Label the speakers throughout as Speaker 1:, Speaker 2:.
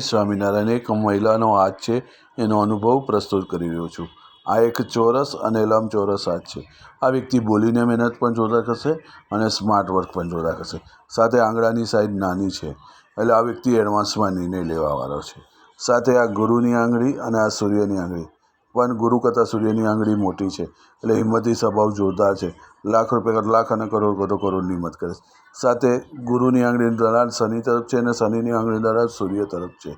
Speaker 1: સ્વામિનારાયણ એક મહિલાનો હાથ છે, એનો અનુભવ પ્રસ્તુત કરી રહ્યો છું. આ એક ચોરસ અને લંબચોરસ હાથ છે. આ વ્યક્તિ બોલીને મહેનત પણ જોતા કરશે અને સ્માર્ટ વર્ક પણ જોતા કરશે. સાથે આંગળાની સાઈડ નાની છે, એટલે આ વ્યક્તિ એડવાન્સમાં નિર્ણય લેવાવાળો છે. સાથે આ ગુરુની આંગળી અને આ સૂર્યની આંગળી. પણ ગુરુ કરતાં સૂર્યની આંગળી મોટી છે, એટલે હિંમતી સ્વભાવ જોરદાર છે. લાખ રૂપિયા કરતાં લાખ અને કરોડ કરતો કરોડની હિંમત કરે સાથે ગુરુની આંગળી દલાલ શનિ તરફ છે અને શનિની આંગળી દલાલ સૂર્ય તરફ છે.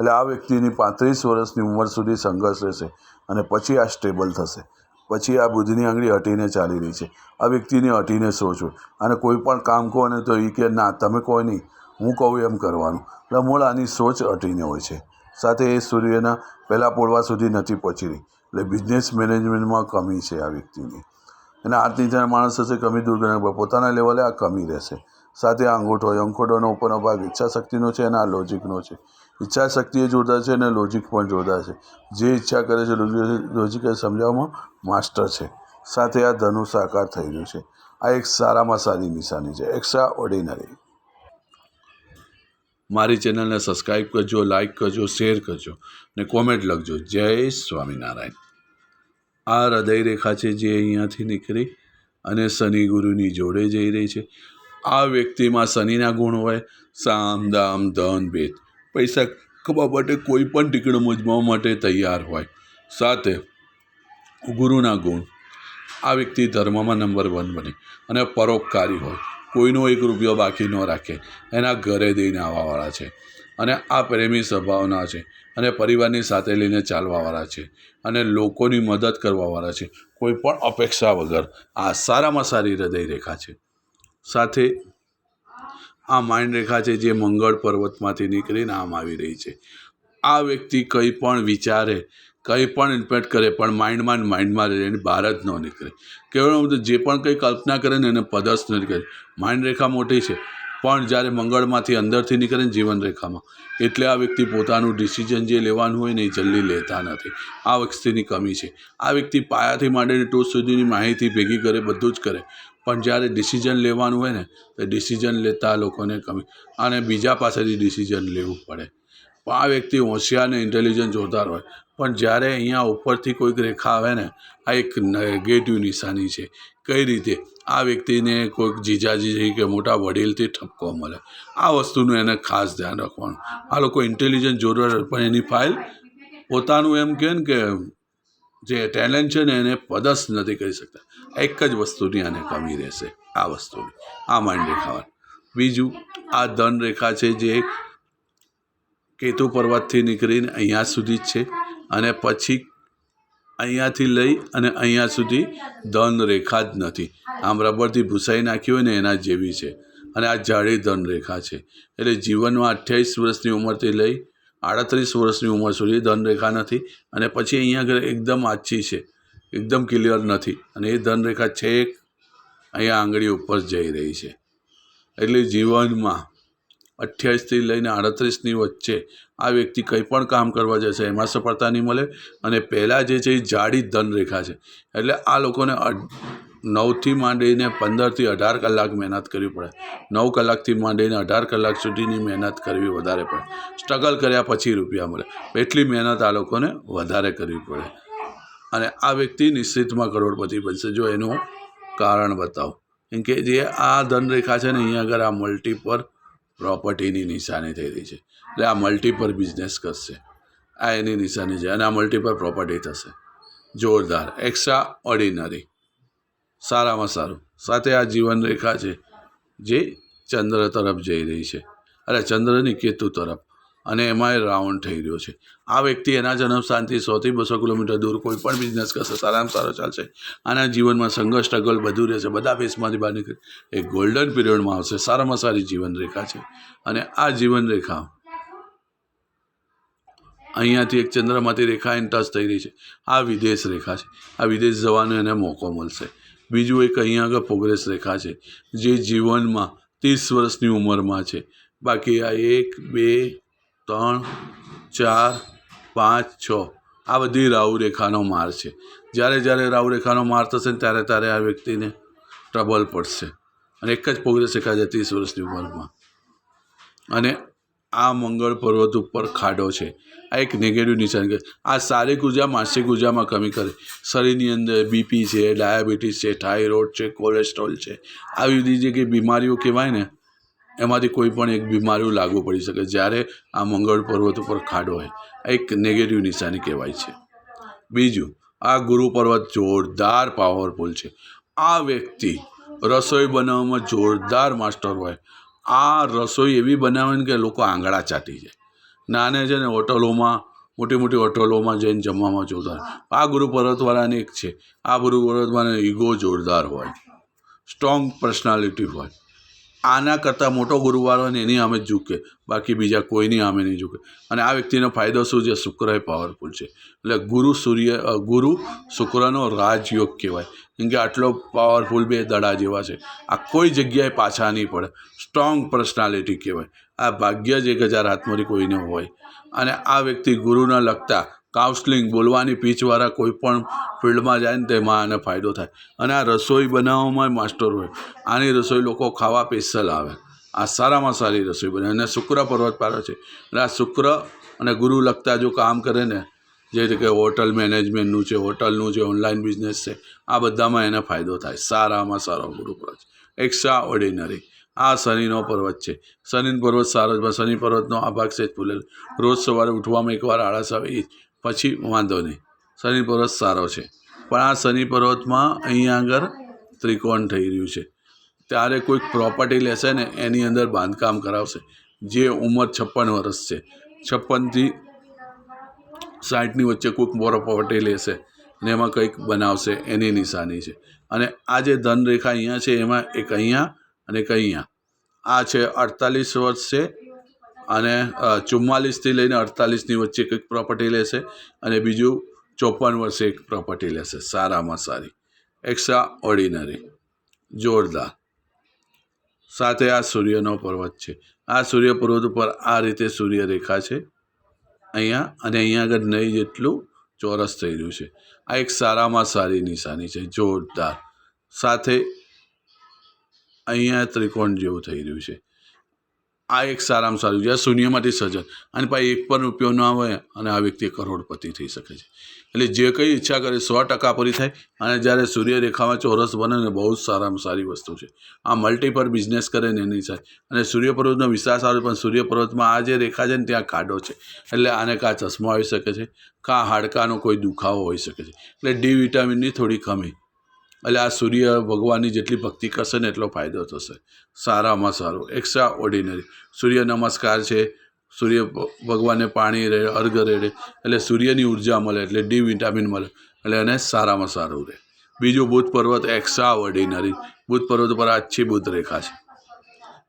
Speaker 1: એટલે આ વ્યક્તિની પાંત્રીસ વર્ષની ઉંમર સુધી સંઘર્ષ રહેશે અને પછી આ સ્ટેબલ થશે. પછી આ બુદ્ધની આંગળી હટીને ચાલી રહી છે. આ વ્યક્તિને હટીને સોચ. હોય અને કોઈ પણ કામ કહો ને તો એ કે, ના, તમે કહો નહીં. હું કહું એમ કરવાનું. એટલે મૂળ આની સોચ હટીને હોય છે. સાથે એ સૂર્યના પહેલાં પોળવા સુધી નથી પહોંચી રહી. એટલે બિઝનેસ મેનેજમેન્ટમાં કમી છે આ વ્યક્તિની. અને જણ માણસ હશે, કમી દૂર કરીને પોતાના લેવલે આ કમી રહેશે. સાથે આ અંગૂઠો અંગૂઠોનો ઉપરનો ભાગ ઈચ્છા શક્તિનો છે અને આ લોજિકનો છે. ઈચ્છા શક્તિ એ જોરદાર છે અને લોજિક પણ જોરદાર છે. જે ઈચ્છા કરે છે, લોજિક એ સમજાવવામાં માસ્ટર છે. સાથે આ ધનુષ આકાર થઈ રહ્યું છે. આ એક સારામાં સારી નિશાની છે. એક્સ્ટ્રા ઓર્ડિનરી મારી ચેનલને સબસ્ક્રાઈબ કરજો લાઈક કરજો શેર કરજો ને કોમેન્ટ લખજો. જય સ્વામિનારાયણ. આ હૃદય રેખા છે જે અહીંયાથી નીકળી અને શનિ ગુરુની જોડે જઈ રહી છે. આ વ્યક્તિમાં શનિના ગુણ હોય, સામ, દામ, ધન, ભેદ, પૈસા કમાવા માટે કોઈ પણ ટીકડો મજમાવવા માટે તૈયાર હોય. સાથે ગુરુના ગુણ. આ વ્યક્તિ ધર્મમાં નંબર વન બને અને પરોપકારી હોય. કોઈનો એક રૂપિયો બાકી ન રાખે. એના ઘરે દઈને આવવાવાળા છે. અને આ પ્રેમી સ્વભાવના છે અને પરિવારની સાથે લઈને ચાલવાવાળા છે અને લોકોની મદદ કરવાવાળા છે. કોઈ પણ અપેક્ષા વગર આ સારામાં સારી હૃદય રેખા છે. સાથે આ માઇન્ડ રેખા છે જે મંગળ પર્વતમાંથી નીકળીને આમ આવી રહી છે. આ વ્યક્તિ કંઈ પણ વિચારે, કંઈ પણ ઇન્ફેક્ટ કરે, પણ માઇન્ડમાં માઇન્ડમાં રહે બહાર જ ન નીકળે. કેવળ જે પણ કંઈ કલ્પના કરે ને એને પદસ્થ નથી કરે. માઇન્ડ રેખા મોટી છે. પણ જ્યારે મંગળમાંથી અંદરથી નીકળે ને જીવન રેખામાં, એટલે આ વ્યક્તિ પોતાનું ડિસિઝન જે લેવાનું હોય ને એ જલ્દી લેતા નથી. આ વ્યક્તિની કમી છે. આ વ્યક્તિ પાયાથી માંડીને ટોચ સુધીની માહિતી ભેગી કરે, બધું જ કરે. પણ જ્યારે ડિસિઝન લેવાનું હોય ને, તો ડિસિઝન લેતા લોકોને કમી. અને બીજા પાસેથી ડિસિઝન લેવું પડે. આ વ્યક્તિ હોશિયાર ને ઇન્ટેલિજન્ટ જોરદાર હોય. પણ જ્યારે અહીંયા ઉપરથી કોઈક રેખા આવે ને, આ એક નેગેટિવ નિશાની છે. કઈ રીતે? આ વ્યક્તિને કોઈક જીજાજી કે મોટા વડીલથી ઠપકો મળે. આ વસ્તુનું એને ખાસ ધ્યાન રાખવાનું. આ લોકો ઇન્ટેલિજન્ટ જોરદાર પણ એની ફાઇલ પોતાનું એમ કહે ને કે જે ટેલેન્ટ છે ને એને પદસ્થ નથી કરી શકતા. એક જ વસ્તુની આને કમી રહેશે. આ વસ્તુની. આ માઇન્ડ રેખા બીજું, આ ધન રેખા છે જે કેતુ પર્વતથી નીકળીને અહીંયા સુધી જ છે. અને પછી અહીંયાથી લઈ અને અહીંયા સુધી ધન રેખા જ નથી. આમ રબરથી ભૂસાઈ નાખી હોય ને એના જેવી છે. અને આ જાડી ધન રેખા છે. એટલે જીવનમાં અઠ્યાવીસ વર્ષની ઉંમરથી લઈ આડત્રીસ વર્ષની ઉંમર સુધી ધનરેખા નથી. અને પછી અહીંયા આગળ એકદમ આછી છે. એકદમ ક્લિયર નથી. અને એ ધનરેખા છેક અહીંયા આંગળી ઉપર જઈ રહી છે. એટલે જીવનમાં અઠ્યાવીસથી લઈને આડત્રીસની વચ્ચે આ વ્યક્તિ કંઈ પણ કામ કરવા જશે, એમાં સફળતા નહીં મળે અને પહેલાં જે છે એ જાડી ધનરેખા છે. એટલે આ લોકોને નવથી માંડીને પંદરથી અઢાર કલાક મહેનત કરવી પડે. નવ કલાકથી માંડીને અઢાર કલાક સુધીની મહેનત કરવી વધારે પડે. સ્ટ્રગલ કર્યા પછી રૂપિયા મળે. એટલી મહેનત આ લોકોને વધારે કરવી પડે. અને આ વ્યક્તિ નિશ્ચિતમાં કરોડપતિ બનશે. જો એનું કારણ બતાવો. કેમ કે જે આ ધનરેખા છે ને, અહીંયા આગળ આ મલ્ટી પર પ્રોપર્ટીની નિશાની થઈ રહી છે. એટલે આ મલ્ટીપર બિઝનેસ કરશે. આ એની નિશાની છે અને આ મલ્ટીપર પ્રોપર્ટી થશે. જોરદાર એક્સ્ટ્રા ઓર્ડિનરી સારામાં સારું. સાથે આ જીવન રેખા છે, જે ચંદ્ર તરફ જઈ રહી છે. અરે, ચંદ્રની કેતુ તરફ. અને એમાંય રાઉન્ડ થઈ રહ્યો છે. આ વ્યક્તિ એના જન્મ સ્થાનથી સોથી બસો કિલોમીટર દૂર કોઈ પણ બિઝનેસ કરશે, સારામાં સારો ચાલશે. આના જીવનમાં સંઘર્ષ સ્ટ્રગલ બધું રહેશે. બધા ફેસમાંથી બહાર નીકળે. એક ગોલ્ડન પીરિયડમાં આવશે. સારામાં સારી જીવન રેખા છે. અને આ જીવન રેખા અહીંયાથી એક ચંદ્રમાંથી રેખા એન થઈ રહી છે. આ વિદેશ રેખા છે. આ વિદેશ જવાનો એને મોકો મળશે. બીજું એક અહીંયા આગળ પ્રોગ્રેસ રેખા છે, જે જીવનમાં ત્રીસ વર્ષની ઉંમરમાં છે. બાકી આ એક, બે ત્રણ, ચાર, પાંચ, છ. આ બધી રાહુરેખાનો માર છે. જ્યારે જ્યારે રાહુરેખાનો માર થશે ને ત્યારે ત્યારે આ વ્યક્તિને ટ્રબલ પડશે. અને એક જ પ્રોગ્રેસ રેખા છે ત્રીસ વર્ષની ઉંમરમાં. અને આ મંગળ પર્વત ઉપર ખાડો છે. આ એક નેગેટિવ નિશાન કે આ શારીરિક ઊર્જા માનસિક ઉર્જામાં કમી કરે. શરીરની અંદર બીપી છે, ડાયાબિટીસ છે, થાઇરોઇડ છે, કોલેસ્ટ્રોલ છે. આવી બધી જે કંઈ બીમારીઓ કહેવાય ને એમાંથી કોઈ પણ એક બીમારીઓ લાગુ પડી શકે જ્યારે આ મંગળ પર્વત ઉપર ખાડો હોય. આ એક નેગેટિવ નિશાની કહેવાય છે. બીજું, આ ગુરુ પર્વત જોરદાર પાવરફુલ છે. આ વ્યક્તિ રસોઈ બનાવવામાં જોરદાર માસ્ટર હોય. આ રસોઈ એવી બનાવે કે લોકો આંગળા ચાટી જાય. નાને છે ને હોટલોમાં, મોટી મોટી હોટલોમાં જઈને જમવામાં જોરદાર આ ગુરુ પર્વતવાળાને એક છે. આ ગુરુ પર્વતવાળાને ઈગો જોરદાર હોય. સ્ટ્રોંગ પર્સનાલિટી હોય. આના કરતાં મોટો ગુરુવાર હોય ને એની સામે ઝૂકે. બાકી બીજા કોઈની સામે નહીં ઝૂકે. અને આ વ્યક્તિનો ફાયદો શું છે? શુક્ર એ પાવરફુલ છે. એટલે ગુરુ સૂર્ય ગુરુ શુક્રનો રાજયોગ કહેવાય. કેમ કે આટલો પાવરફુલ બે દડા જેવા છે. આ કોઈ જગ્યાએ પાછા નહીં પડે. સ્ટ્રોંગ પર્સનાલિટી કહેવાય. આ ભાગ્ય જ એક હજાર હાથમાંથી કોઈને હોય. અને આ વ્યક્તિ ગુરુના લગતા કાઉન્સલિંગ બોલવાની પીચવાળા કોઈ પણ ફિલ્ડમાં જાય ને તેમાં આને ફાયદો થાય. અને આ રસોઈ બનાવવામાં માસ્ટર હોય. આની રસોઈ લોકો ખાવા સ્પેશિયલ આવે. આ સારામાં સારી રસોઈ બને. અને શુક્ર પર્વત પાડો છે. એટલે આ શુક્ર અને ગુરુ લગતા જો કામ કરે ને, જે રીતે હોટલ મેનેજમેન્ટનું છે, હોટલનું છે, ઓનલાઈન બિઝનેસ છે, આ બધામાં એને ફાયદો થાય. સારામાં સારો ગુરુ પર્વત. Extraordinary. આ શનિનો પર્વત છે. શનિ પર્વત સારો શનિ પર્વતનો આ ભાગ છે જ ફૂલેલો રોજ સવારે ઉઠવામાં એકવાર આળસ આવે એ. પછી વાંધો નહીં. શનિ પર્વત સારો છે. પણ આ શનિ પર્વતમાં અહીંયા આગળ ત્રિકોણ થઈ રહ્યું છે. ત્યારે કોઈક પ્રોપર્ટી લેશે ને એની અંદર બાંધકામ કરાવશે. જે ઉંમર છપ્પન વર્ષ છે. છપ્પનથી સાઠની વચ્ચે કોઈક પ્રોપર્ટી લેશે ને એમાં કંઈક બનાવશે એની નિશાની છે. અને આ જે ધનરેખા અહીંયા છે, એમાં એક અહીંયા અને એક અહીંયા. આ છે અડતાલીસ વર્ષ છે. અને ચુમ્માલીસથી લઈને અડતાલીસની વચ્ચે કંઈક પ્રોપર્ટી લેશે અને બીજું ચોપન વર્ષે એક પ્રોપર્ટી લેશે. સારામાં સારી. એક્સ્ટ્રા ઓર્ડિનરી જોરદાર. સાથે આ સૂર્યનો પર્વત છે. આ સૂર્ય પર્વત ઉપર આ રીતે સૂર્યરેખા છે. અહીંયા અને અહીંયા આગળ નહીં જેટલું ચોરસ થઈ રહ્યું છે. આ એક સારામાં સારી નિશાની છે. જોરદાર. સાથે અહીંયા ત્રિકોણ જેવું થઈ રહ્યું છે. આ એક સારામાં સારું છે. શૂન્યમાંથી સર્જન. અને પાછી એક પણ રૂપિયો ન આવે અને આ વ્યક્તિ કરોડપતિ થઈ શકે છે. એટલે જે કંઈ ઈચ્છા કરે સો ટકા પૂરી થાય. અને જ્યારે સૂર્યરેખામાં ચોરસ બને ને બહુ જ સારામાં સારી વસ્તુ છે. આ મલ્ટીપર બિઝનેસ કરે ને એની સાથે. અને સૂર્યપર્વતનો વિસ્તાર સારો પણ સૂર્યપર્વતમાં આ જે રેખા છે ને ત્યાં કાઢો છે. એટલે આને કાં ચશ્મો આવી શકે છે, કાં હાડકાનો કોઈ દુખાવો હોઈ શકે છે. એટલે ડી વિટામિનની થોડી કમી. એટલે આ સૂર્ય ભગવાનની જેટલી ભક્તિ કરશે ને એટલો ફાયદો થશે. સારામાં સારું. એક્સ્ટ્રા ઓર્ડિનરી સૂર્ય નમસ્કાર છે. સૂર્ય ભગવાનને પાણી રહે, અર્ઘ રેડે એટલે સૂર્યની ઊર્જા મળે, એટલે ડી વિટામિન મળે. એટલે એને સારામાં સારું રહે. બીજું બુધ પર્વત એક્સ્ટ્રા ઓર્ડિનરી બુધ પર્વત પર આછી બુધ રેખા છે.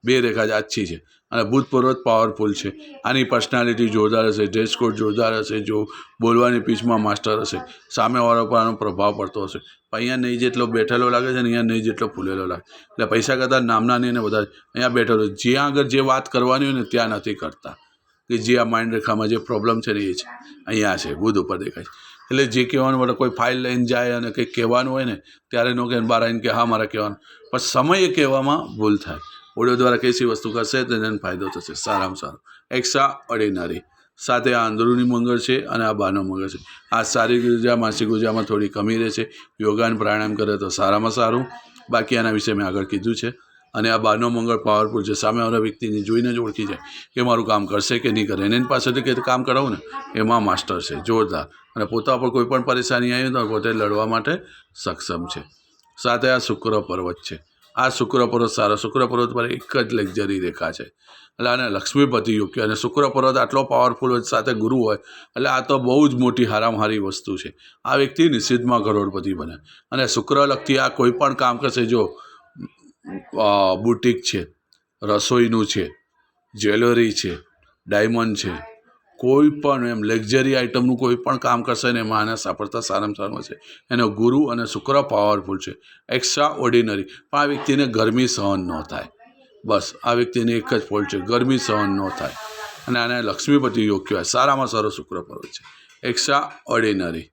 Speaker 1: બે રેખા છે આછી છે. અને ભૂતપૂર્વ પર્વત પાવરફુલ છે. આની પર્સનાલિટી જોરદાર હશે ડ્રેસ કોડ જોરદાર હશે, જો બોલવાની પીચમાં માસ્ટર હશે, સામેવાળા પર આનો પ્રભાવ પડતો હશે. અહીંયા નહીં જેટલો બેઠેલો લાગે છે ને અહીંયા નહીં જેટલો ફૂલેલો લાગે. એટલે પૈસા કરતાં નામના નહીં ને બધા અહીંયા બેઠેલો, જ્યાં આગળ જે વાત કરવાની હોય ને ત્યાં નથી કરતા. કે જે આ માઇન્ડ રેખામાં જે પ્રોબ્લેમ છે ને એ છે. અહીંયા છે બુધ ઉપર દેખાય છે. એટલે જે કહેવાનું માટે કોઈ ફાઇલ લઈને જાય અને કંઈક કહેવાનું હોય ને, ત્યારે નો કે બહાર આવીને કે, હા, મારે કહેવાનું. પણ સમયે કહેવામાં ભૂલ થાય. ઓડિયો દ્વારા કઈ વસ્તુ કરશે, તો એને ફાયદો થશે. સારામાં સારો. એક્સ્ટ્રા ઓર્ડિનરી સાથે આ અંદરૂની મંગળ છે અને આ બહારનો મંગળ છે. આ શારીરિક ઊર્જા માનસિક ઉર્જામાં થોડી કમી રહે છે. યોગા પ્રાણાયામ કરે તો સારામાં સારું. બાકી આના વિશે મેં આગળ કીધું છે. અને આ બહારનો મંગળ પાવરફુલ છે. સામેવાળા વ્યક્તિને જોઈને જ ઓળખી જાય કે મારું કામ કરશે કે નહીં કરે. એને એની પાસેથી કે કામ કરાવું ને, એમાં માસ્ટર છે. જોરદાર. અને પોતા પર કોઈ પણ પરેશાની આવી તો પોતે લડવા માટે સક્ષમ છે. સાથે આ શુક્ર પર્વત છે. આ શુક્ર પર્વત સારો. શુક્ર પર્વત પર એક જ લક્ઝરી રેખા છે. એટલે આને લક્ષ્મીપતિ યોગ્ય. અને શુક્ર પર્વત આટલો પાવરફુલ હોય, સાથે ગુરુ હોય, એટલે આ તો બહુ જ મોટી હારામહારી વસ્તુ છે. આ વ્યક્તિ નિષિદ્ધમાં કરોડપતિ બને. અને શુક્ર લગતી આ કોઈ પણ કામ કરશે, જો બુટિક છે, રસોઈનું છે, જ્વેલરી છે, ડાયમંડ છે કોઈ પણ એમ લક્ઝરી આઇટમનું કોઈ પણ કામ કરશે ને એમાં આને સફળતા સારામાં સારામાં છે એનો ગુરુ અને શુક્ર પાવરફુલ છે. એક્સ્ટ્રા ઓર્ડિનરી પણ આ વ્યક્તિને ગરમી સહન ન થાય. બસ, આ વ્યક્તિની એક જ ફોલ્ટ છે. ગરમી સહન ન થાય. અને આને લક્ષ્મીપતિ યોગ કહેવાય. સારામાં સારો શુક્ર પર્વત છે. એક્સ્ટ્રા ઓર્ડિનરી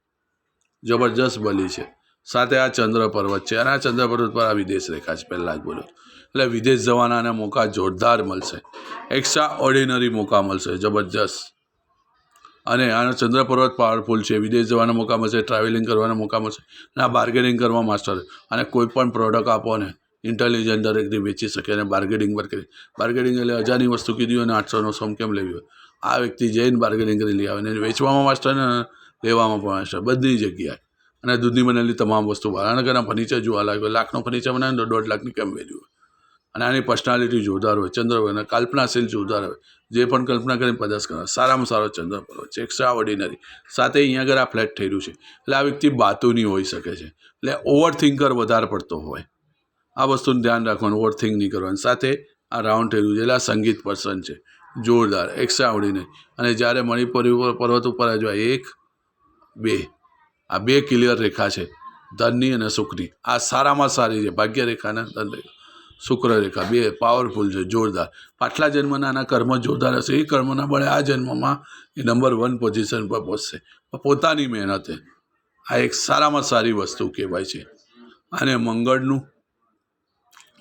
Speaker 1: જબરજસ્ત બલી છે. સાથે આ ચંદ્ર પર્વત છે. અને આ ચંદ્ર પર્વત પર આ વિદેશ રેખા છે. પહેલાં જ બોલ્યો. એટલે વિદેશ જવાના મોકા જોરદાર મળશે. એક્સ્ટ્રા ઓર્ડિનરી મોકા મળશે. જબરજસ્ત. અને આનો ચંદ્ર પર્વત પાવરફુલ છે. વિદેશ જવાના મોકા મળશે ટ્રાવેલિંગ કરવાના મોકા મળશે અને આ બાર્ગેનિંગ કરવા માસ્ટર અને કોઈ પણ પ્રોડક્ટ આપો ને ઇન્ટેલિજન્ટ દરેકથી વેચી શકે અને બાર્ગેનિંગ પર કરી. બાર્ગેનિંગ એટલે હજારની વસ્તુ કીધી હોય અને આઠસોનો સોમ કેમ લેવી હોય? આ વ્યક્તિ જઈને બાર્ગેનિંગ કરી લઈ આવે અને વેચવામાં માસ્ટર ને, લેવામાં પણ માસ્ટર બધી જગ્યાએ. અને દૂધની બનેલી તમામ વસ્તુ ભાવનગરના ફર્નિચર જોવા લાગ્યો. લાખનું ફર્નિચર બનાવે તો દોઢ લાખની કેમ વેલ્યુ હોય? અને આની પર્સનાલિટી જોરદાર હોય ચંદ્ર હોય અને કલ્પનાશીલ જોરદાર હોય. જે પણ કલ્પના કરીને પદાર્થ કરે સારામાં સારો ચંદ્ર પર્વત છે એક્સ્ટ્રા ઓર્ડિનરી સાથે અહીંયા આગળ આ ફ્લેટ થઈ રહ્યું છે. એટલે આ વ્યક્તિ બાતુની હોઈ શકે છે. એટલે ઓવર થિંકર વધારે પડતો હોય. આ વસ્તુનું ધ્યાન રાખવાનું ઓવર થિંક નહીં કરવાનું. સાથે આ રાઉન્ડ થઈ રહ્યું છે. એટલે આ સંગીત પર્સન છે. જોરદાર. એક્સ્ટ્રા ઓર્ડિનરી અને જ્યારે મણિપુર પર્વત ઉપર જો એક, બે, આ બે ક્લિયર રેખા છે. ધનની અને સુખની. આ સારામાં સારી છે. ભાગ્ય રેખા ધન રેખા. શુક્ર રેખા, બે પાવરફુલ છે, જોરદાર. પાછલા જન્મના આના કર્મ જોરદાર હશે. એ કર્મના બળે આ જન્મમાં એ નંબર વન પોઝિશન પર પહોંચશે. પોતાની મહેનતે આ એક સારામાં સારી વસ્તુ કહેવાય છે. અને મંગળનું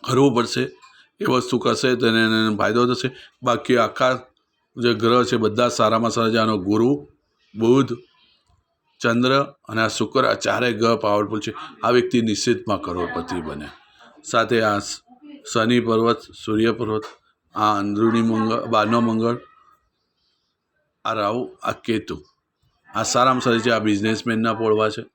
Speaker 1: કરવું પડશે. એ વસ્તુ કરશે તો એને ફાયદો થશે. બાકી આખા જે ગ્રહ છે, બધા સારામાં સારા છે. આનો ગુરુ, બુધ, ચંદ્ર અને આ શુક્ર આ ચારેય ગ્રહ પાવરફુલ છે. આ વ્યક્તિ નિશ્ચિતમાં કરોડપતિ બને. સાથે આ શનિ પર્વત, સૂર્ય પર્વત, આ અંદરૂની મંગળ બહારનો મંગળ, આ રાહુ, આ કેતુ. આ સારામાં સારી છે, આ બિઝનેસમેનના પોળવા છે.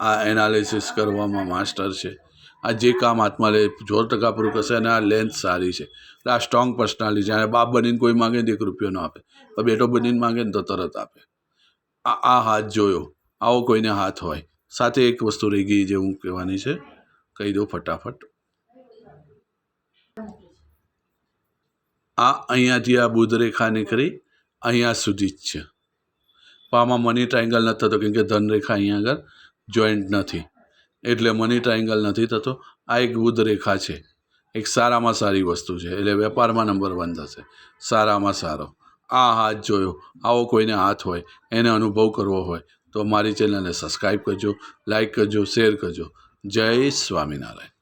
Speaker 1: આ એનાલિસિસ કરવામાં માસ્ટર છે. આ જે કામ હાથમાં લે, જોર ટકા પૂરું કરશે અને આ લેન્થ સારી છે. એટલે આ સ્ટ્રોંગ પર્સનાલિટી છે. અને બાપ બનીને કોઈ માંગે ને એક રૂપિયો ન આપે. પણ બેટો બનીને માગે ને તો તરત આપે. આ આ હાથ જોયો. આવો કોઈને હાથ હોય. સાથે એક વસ્તુ રહી ગઈ જે હું કહેવાની છે. કહી દઉં ફટાફટ. આ અહીંયાથી આ બુધરેખા નીકળી, અહીંયા સુધી જ છે. પણ આમાં મની ટ્રાયંગલ નથી થતો, કેમ કે ધનરેખા અહીંયા આગળ જોઈન્ટ નથી. એટલે મની ટ્રાયંગલ નથી થતો. આ એક બુધરેખા છે. એક સારામાં સારી વસ્તુ છે. એટલે વેપારમાં નંબર વન થશે. સારામાં સારો. આ હાથ જોયો. આવો કોઈને હાથ હોય, એને અનુભવ કરવો હોય, તો મારી ચેનલને સબસ્ક્રાઈબ કરજો લાઇક કરજો શેર કરજો. જય સ્વામિનારાયણ.